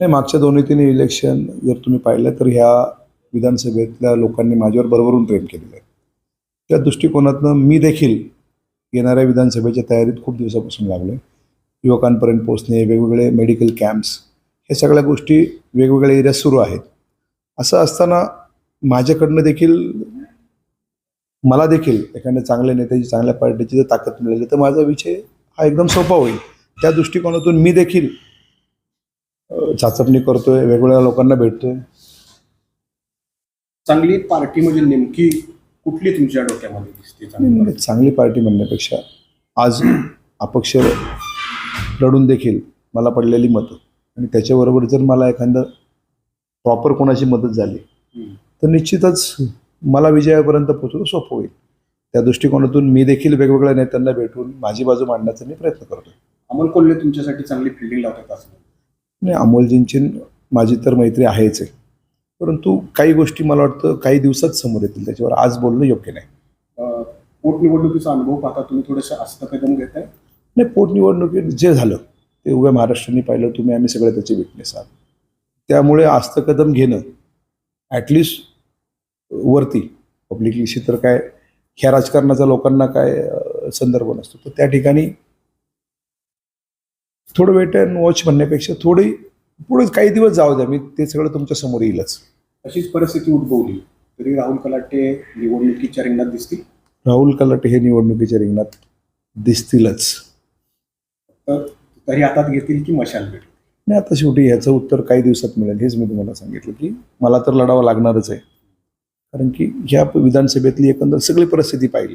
नाही मागच्या दोन्ही तीन इलेक्शन जर तुम्ही पाहिलं तर ह्या विधानसभेतल्या लोकांनी माझ्यावर बरोबरून प्रेम केलेलं आहे. त्या दृष्टिकोनातनं मी देखील येणाऱ्या विधानसभेच्या तयारीत खूप दिवसापासून लागलो आहे युवकांपर्यंत पोचणे वेगवेगळे मेडिकल कॅम्प्स हे सगळ्या गोष्टी वेगवेगळ्या एरियात सुरू आहेत. असं असताना माझ्याकडनं देखील मला देखील एखाद्या चांगल्या नेत्याची चांगल्या पार्टीची जर ताकद मिळाली तर माझा विषय हा एकदम सोपा होईल. त्या दृष्टिकोनातून मी देखील चाचपणी करतोय वेगवेगळ्या लोकांना भेटतोय. चांगली पार्टी म्हणजे नेमकी कुठली तुमच्या डोक्यामध्ये दिसते चांगली पार्टी? म्हणण्यापेक्षा आज अपक्ष लढून देखील मला पडलेली मतं. आणि त्याच्याबरोबर जर मला एखादं प्रॉपर कोणाची मदत झाली. तर निश्चितच मला विजयापर्यंत पोहोचणं सोपं होईल. त्या दृष्टिकोनातून मी देखील वेगवेगळ्या नेत्यांना भेटून माझी बाजू मांडण्याचा मी प्रयत्न करतोय. अमोल कोल्हे तुमच्यासाठी चांगली फिल्डिंग लावतात असं. नाही अमोलजींची माझी तर मैत्री आहेच आहे. परंतु काही गोष्टी मला वाटतं काही दिवसात समोर येतील त्याच्यावर आज बोलणं योग्य नाही. पोटनिवडणुकीचा अनुभव पाहता तुम्ही थोडंसं हस्तकदम घेताय? नाही पोटनिवडणुकीत जे झालं ते उभ्या महाराष्ट्राने पाहिलं तुम्ही आम्ही सगळे त्याचे विटनेस आहात. त्यामुळे आस्तकदम घेणं ॲटलिस्ट वरती पब्लिकलीशी तर काय ह्या राजकारणाचा लोकांना काय संदर्भ नसतो. तर त्या ठिकाणी थोडं वेट अँड वॉच म्हणण्यापेक्षा थोडी पुढे काही दिवस जाऊ द्या मी ते सगळं तुमच्यासमोर येईलच. अशीच परिस्थिती उद्भवली. तरी राहुल कलाटे निवडणुकीच्या रिंगणात दिसतील? राहुल कलाटे हे निवडणुकीच्या रिंगणात दिसतीलच. तर तरी हातात घेतील की मशाल भेट नाही आता शेवटी ह्याचं उत्तर काही दिवसात मिळेल. हेच मी तुम्हाला सांगितलं की मला तर लढावं लागणारच आहे. कारण की ह्या विधानसभेतली एकंदर सगळी परिस्थिती पाहिली.